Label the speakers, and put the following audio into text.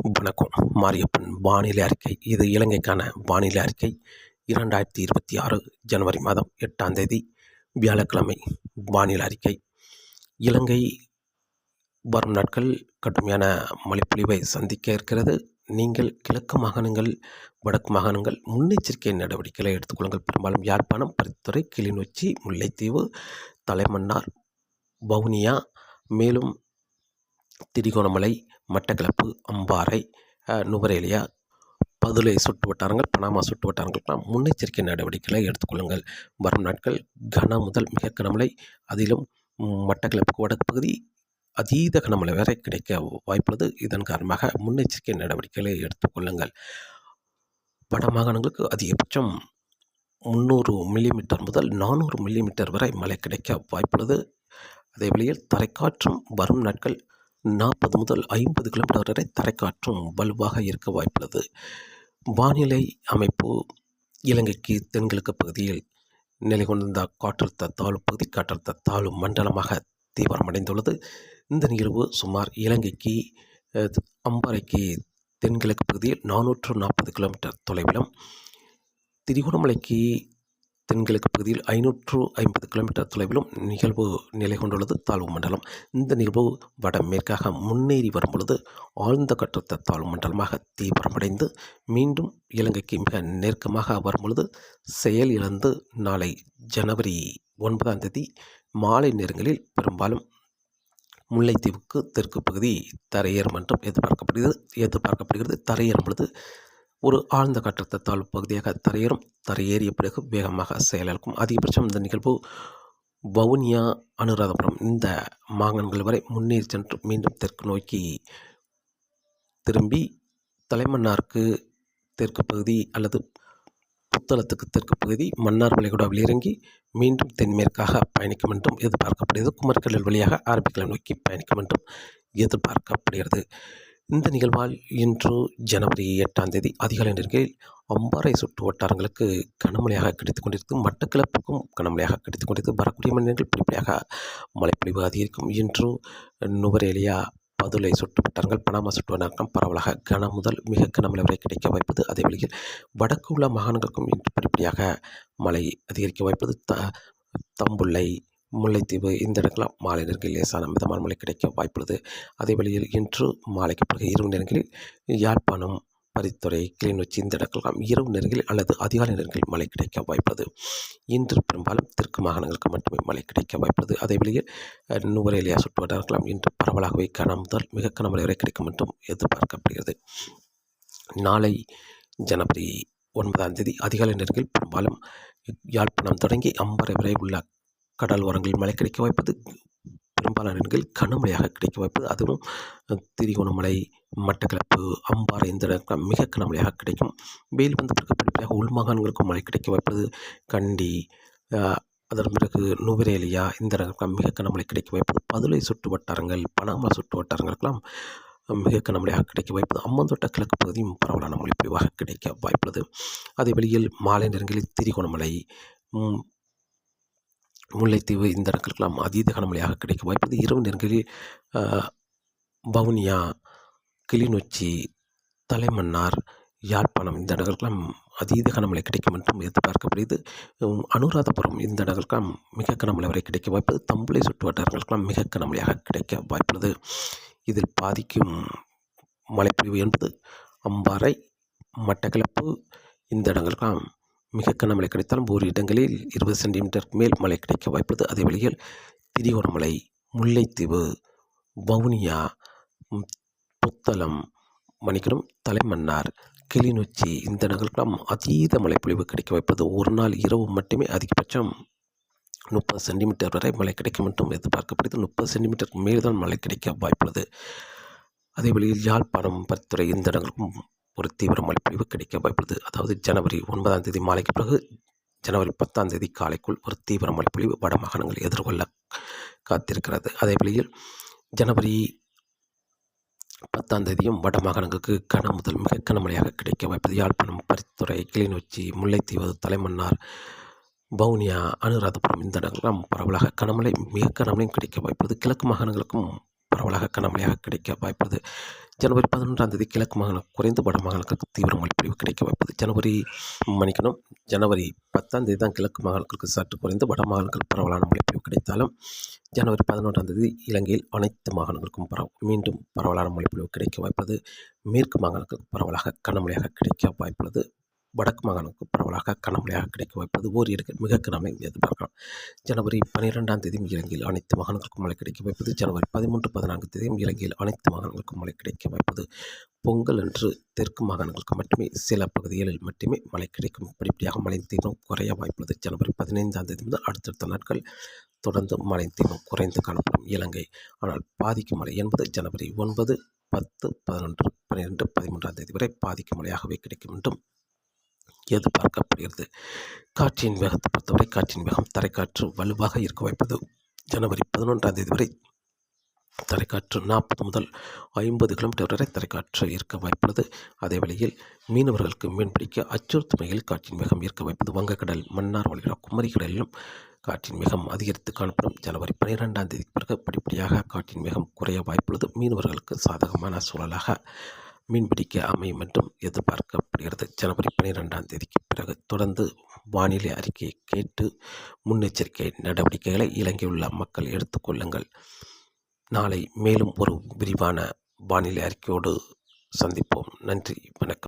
Speaker 1: வணக்கம். மாரியப்பன் வானிலை அறிக்கை. இது இலங்கைக்கான வானிலை அறிக்கை. இரண்டாயிரத்தி இருபத்தி ஆறு ஜனவரி மாதம் எட்டாம் தேதி வியாழக்கிழமை வானிலை அறிக்கை. இலங்கை வரும் நாட்கள் கடுமையான மழைப்பொழிவை சந்திக்க இருக்கிறது. நீங்கள் கிழக்கு மாகாணங்கள் வடக்கு மாகாணங்கள் முன்னெச்சரிக்கை நடவடிக்கைகளை எடுத்துக்கொள்ளுங்கள். பெரும்பாலும் யாழ்ப்பாணம் பருத்தித்துறை கிளிநொச்சி முல்லைத்தீவு தலைமன்னார் வவுனியா மேலும் திரிகோணமலை மட்டக்களப்பு அம்பாறை நுவரேலியா பதுளை சுட்டு வட்டாரங்கள் பனாமா சுட்டு வட்டாரங்களுக்கெல்லாம் முன்னெச்சரிக்கை நடவடிக்கைகளை எடுத்துக்கொள்ளுங்கள். வரும் நாட்கள் கன முதல் மிக கனமழை அதிலும் மட்டக்களப்புக்கு வடக்கு பகுதி அதீத கனமழை வரை கிடைக்க வாய்ப்புள்ளது. இதன் காரணமாக முன்னெச்சரிக்கை நடவடிக்கைகளை எடுத்துக்கொள்ளுங்கள். வட மாகாணங்களுக்கு அதிகபட்சம் முந்நூறு மில்லிமீட்டர் முதல் நானூறு மில்லிமீட்டர் வரை மழை கிடைக்க வாய்ப்புள்ளது. அதே வழியில் தரைக்காற்றும் வரும் நாட்கள் நாற்பது முதல் ஐம்பது கிலோமீட்டர் வரை தரைக்காற்றும் வலுவாக இருக்க வாய்ப்புள்ளது. வானிலை அமைப்பு இலங்கைக்கு தென்கிழக்கு பகுதியில் நிலை கொண்டிருந்த காற்றழுத்த தாழ்வு பகுதி காற்றழுத்த தாழ்வு மண்டலமாக தீவிரமடைந்துள்ளது. இந்த நிகழ்வு சுமார் இலங்கைக்கு அம்பாறைக்கு தென்கிழக்கு பகுதியில் நானூற்று நாற்பது கிலோமீட்டர் தொலைவிலும் திரிகோணமலைக்கு தென்கிழக்கு பகுதியில் ஐநூற்று ஐம்பது கிலோமீட்டர் தொலைவிலும் நிகழ்வு நிலை கொண்டுள்ளது. தாழ்வு மண்டலம். இந்த நிகழ்வு வடமேற்காக முன்னேறி வரும் பொழுது ஆழ்ந்த கட்டத்த தாழ்வு மண்டலமாக தீவிரமடைந்து மீண்டும் இலங்கைக்கு மிக நெருக்கமாக வரும் பொழுது செயல் இழந்து நாளை ஜனவரி ஒன்பதாம் தேதி மாலை நேரங்களில் பெரும்பாலும் முல்லைத்தீவுக்கு தெற்கு பகுதி தரையேறும் என்றும் எதிர்பார்க்கப்படுகிறது. எதிர்பார்க்கப்படுகிறது. தரையேறும் பொழுது ஒரு ஆழ்ந்த காற்றழுத்த தாழ்வு பகுதியாக தரையேறும். தரையேறிய பிறகு வேகமாக செயலிழக்கும். அதிகபட்சம் இந்த நிகழ்வு வவுனியா அனுராதபுரம். இந்த மாங்கன்கள் வரை முன்னேறி சென்று மீண்டும் தெற்கு நோக்கி திரும்பி தலைமன்னாருக்கு தெற்கு பகுதி அல்லது புத்தளத்துக்கு தெற்கு பகுதி மன்னார் வளைகுடாவில் இறங்கி மீண்டும் தென்மேற்காக பயணிக்கும் என்றும் எதிர்பார்க்கப்படுகிறது. குமரிக்கடல் வழியாக அரபிக்கலை நோக்கி பயணிக்கும் என்றும் எதிர்பார்க்கப்படுகிறது. இந்த நிகழ்வால் இன்று ஜனவரி எட்டாம் தேதி அதிகாலை நேரங்களில் அம்பாறை சுற்று வட்டாரங்களுக்கு கனமழையாக கிடைத்துக் கொண்டிருக்கும் மட்டக்கிழப்புக்கும் கனமழையாக கிடைத்துக் கொண்டிருக்கு வரக்கூடிய மணி படிப்படியாக மழைப்பொழிவு அதிகரிக்கும். இன்று நுவரேலியா பதுளை சுற்று வட்டாரங்கள் பனாமா சுற்று வட்டாரம் பரவலாக கன முதல் மிக கனமழை வரை கிடைக்க வாய்ப்பது. அதே வழியில் வடக்கு உள்ள மாகாணங்களுக்கும் இன்று படிப்படியாக மழை அதிகரிக்க வாய்ப்பது. த தம்புள்ளை முல்லைத்தீவு இந்த இடங்களாம் மாலை நேரங்களில் லேசான மிதமான மழை கிடைக்க வாய்ப்புள்ளது. அதே வழியில் இன்று மாலைக்கு பிறகு இரவு நேரங்களில் யாழ்ப்பாணம் பரித்துறை கிளிநொச்சி இந்த இடங்கள்லாம் இரவு நேரங்களில் அல்லது அதிகாலை நேரங்களில் மழை கிடைக்க வாய்ப்புள்ளது. இன்று பெரும்பாலும் தெற்கு மாகாணங்களுக்கு மட்டுமே மழை கிடைக்க வாய்ப்புள்ளது. அதே வழியில் நுவரேலியா சுற்றுவட்டாரங்களாம் இன்று பரவலாகவே கன முதல் மிக கனமழை வரை கிடைக்கும் என்றும் எதிர்பார்க்கப்படுகிறது. நாளை ஜனவரி ஒன்பதாம் தேதி அதிகாலை நேரங்களில் பெரும்பாலும் யாழ்ப்பாணம் தொடங்கி அம்பரை வரை உள்ள கடல் ஓரங்களில் மழை கிடைக்க வாய்ப்பது பெரும்பாலான இடங்களில் கனமழையாக கிடைக்க வாய்ப்பது அதுவும் திரிகோணமலை மட்டக்களப்பு அம்பாறை இந்த இடங்கள் மிக கனமழையாக கிடைக்கும். வெயில் வந்த பிறகு படிப்படியாக உள்மாகாணங்களுக்கும் மழை கிடைக்க வாய்ப்பது கண்டி அதன் பிறகு நுவரேலியா இந்த மிக கனமழை கிடைக்க வாய்ப்பது பதுளை சுற்று வட்டாரங்கள் பனாமா சுற்று வட்டாரங்களுக்கெல்லாம் மிக கனமழையாக கிடைக்க வாய்ப்பது அம்மந்தோட்ட கிழக்கு பகுதியும் பரவலான மொழி கிடைக்க வாய்ப்புள்ளது. அதே வழியில் மாலை நேரங்களில் திரிகோணமலை முல்லைத்தீவு இந்த இடங்களுக்கெல்லாம் அதீத கனமழையாக கிடைக்க வாய்ப்பது இரவு நேரங்களில் வவுனியா கிளிநொச்சி தலைமன்னார் யாழ்ப்பாணம் இந்த இடங்களுக்கெல்லாம் அதீத கனமழை கிடைக்கும் என்றும் எதிர்பார்க்கப்படுகிறது. அனுராதபுரம் இந்த இடங்களுக்கெல்லாம் மிக கனமழை வரை கிடைக்க வாய்ப்பது தம்புளை சுற்று வட்டாரங்களுக்கெல்லாம் மிக கனமழையாக கிடைக்க வாய்ப்புள்ளது. இதில் பாதிக்கும் மழைப்பொழிவு என்பது அம்பாறை மட்டக்களப்பு இந்த இடங்களுக்கெல்லாம் மிக கனமழை கிடைத்தாலும் ஒரு இடங்களில் இருபது சென்டிமீட்டருக்கு மேல் மழை கிடைக்க வாய்ப்புள்ளது. அதே வழியில் திரிகோணமலை முல்லைத்தீவு வவுனியா புத்தளம் மணிக்கணும் தலைமன்னார் கிளிநொச்சி இந்த இடங்களுக்கெல்லாம் அதீத மழைப்பொழிவு கிடைக்க வாய்ப்பது ஒரு நாள் இரவு மட்டுமே அதிகபட்சம் முப்பது சென்டிமீட்டர் வரை மழை கிடைக்கும் என்றும் எதிர்பார்க்கப்படுது முப்பது சென்டிமீட்டருக்கு மேல்தான் மழை கிடைக்க வாய்ப்புள்ளது. அதே வழியில் யாழ்ப்பாணம் பரித்துறை இந்த இடங்களுக்கும் ஒரு தீவிர மழைப்பொழிவு கிடைக்க வாய்ப்புள்ளது. அதாவது ஜனவரி ஒன்பதாம் தேதி மாலைக்கு பிறகு ஜனவரி பத்தாம் தேதி காலைக்குள் ஒரு தீவிர மழைப்பொழிவு வட மாகாணங்கள் எதிர்கொள்ள காத்திருக்கிறது. அதே வழியில் ஜனவரி பத்தாம் தேதியும் வட மாகாணங்களுக்கு கன முதல் மிக கனமழையாக கிடைக்க வாய்ப்பது யாழ்ப்பாணம் பரித்துறை கிளிநொச்சி முல்லைத்தீவு தலைமன்னார் வவுனியா அனுராதபுரம் இந்த இடங்கள்லாம் பரவலாக கனமழை மிக கனமழையும் கிடைக்க வாய்ப்பது கிழக்கு மாகாணங்களுக்கும் பரவலாக கனமழையாக கிடைக்க வாய்ப்பது ஜனவரி பதினொன்றாம் தேதி கிழக்கு மாகாணம் குறைந்த வட மாகாணங்களுக்கு தீவிர மழைப்பொழிவு கிடைக்க வாய்ப்புள்ளது ஜனவரி மன்னிக்கணும். ஜனவரி பத்தாம் தேதி தான் கிழக்கு மாகாணங்களுக்கு சற்று குறைந்து வட மாகாணங்கள் பரவலான மழைப்பொழிவு கிடைத்தாலும் ஜனவரி பதினொன்றாம் தேதி இலங்கையில் அனைத்து மாகாணங்களுக்கும் பரவ மீண்டும் பரவலான மழைப்பொழிவு கிடைக்க வாய்ப்புள்ளது மேற்கு மாகாணங்களுக்கு பரவலாக கனமழையாக கிடைக்க வாய்ப்புள்ளது. வடக்கு மாகாணங்களுக்கு பரவலாக கனமழையாக கிடைக்க வாய்ப்புள்ளது ஓரிரு மிக கனமழை எதிர்பார்க்கலாம். ஜனவரி பன்னிரெண்டாம் தேதியும் இலங்கையில் அனைத்து மாகாணங்களுக்கும் மழை கிடைக்க வாய்ப்பது ஜனவரி பதிமூன்று பதினான்கு தேதியும் இலங்கையில் அனைத்து மாகாணங்களுக்கும் மழை கிடைக்க வாய்ப்பது. பொங்கல் அன்று தெற்கு மாகாணங்களுக்கு மட்டுமே சில பகுதிகளில் மட்டுமே மழை கிடைக்கும். படிப்படியாக மழை தீவிரம் குறைய வாய்ப்புள்ளது. ஜனவரி பதினைந்தாம் தேதி முதல் அடுத்தடுத்த நாட்கள் தொடர்ந்து மழை தீவிரம் குறைந்து காணப்படும் இலங்கை. ஆனால் பாதிக்கும் மழை என்பது ஜனவரி ஒன்பது பத்து பதினொன்று பன்னிரெண்டு பதிமூன்றாம் தேதி வரை பாதிக்கும் மழையாகவே கிடைக்கும் என்றும் எதிர்பார்க்கப்படுகிறது. காற்றின் வேகத்தை பொறுத்தவரை காற்றின் வேகம் தரைக்காற்று வலுவாக இருக்க வாய்ப்பது. ஜனவரி பதினொன்றாம் தேதி வரை தரைக்காற்று நாற்பது முதல் ஐம்பது கிலோமீட்டர் வரை தரைக்காற்று இருக்க வாய்ப்புள்ளது. அதே வேளையில் மீனவர்களுக்கு மீன்பிடிக்க அச்சுறுத்தும் வகையில் காற்றின் வேகம் இருக்க வாய்ப்பது. வங்கக்கடல் மன்னார் வளைகுடா குமரிக்கடலிலும் காற்றின் வேகம் அதிகரித்து காணப்படும். ஜனவரி பன்னிரெண்டாம் தேதிக்கு பிறகு படிப்படியாக காற்றின் வேகம் குறைய வாய்ப்புள்ளது. மீனவர்களுக்கு சாதகமான சூழலாக மீன்பிடிக்க அமையும் என்றும் எதிர்பார்க்கப்படுகிறது. ஜனவரி பன்னிரெண்டாம் தேதிக்கு பிறகு தொடர்ந்து வானிலை அறிக்கையை கேட்டு முன்னெச்சரிக்கை நடவடிக்கைகளை இலங்கையுள்ள மக்கள் எடுத்துக்கொள்ளுங்கள் நாளை மேலும் ஒரு விரிவான வானிலை அறிக்கையோடு சந்திப்போம். நன்றி வணக்கம்.